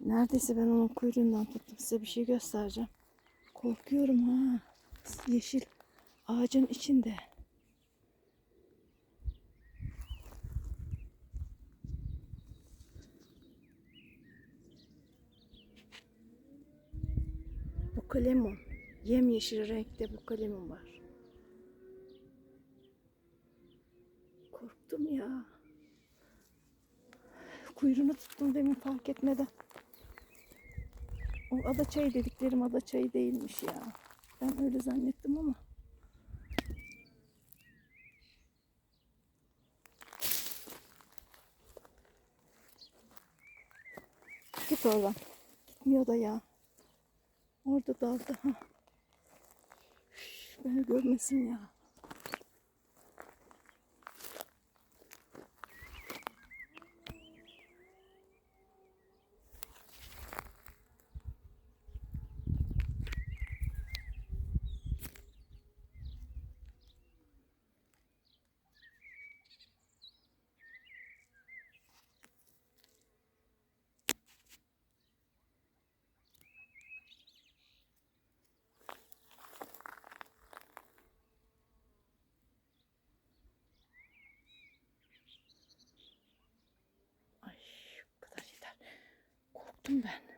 Neredeyse ben onun kuyruğundan tuttum. Size bir şey göstereceğim. Korkuyorum ha. Yeşil ağacın içinde. Bu kalemon. Yemyeşil renkte bu kalemon var. Korktum ya. Kuyruğunu tuttum demin fark etmeden. O ada çayı dediklerim ada çayı değilmiş ya. Ben öyle zannettim ama. Git oradan. Gitmiyor da ya. Orada daldı. Ha. Üş, Beni görmesin ya. Ay bu kadar yeter. Korktum ben.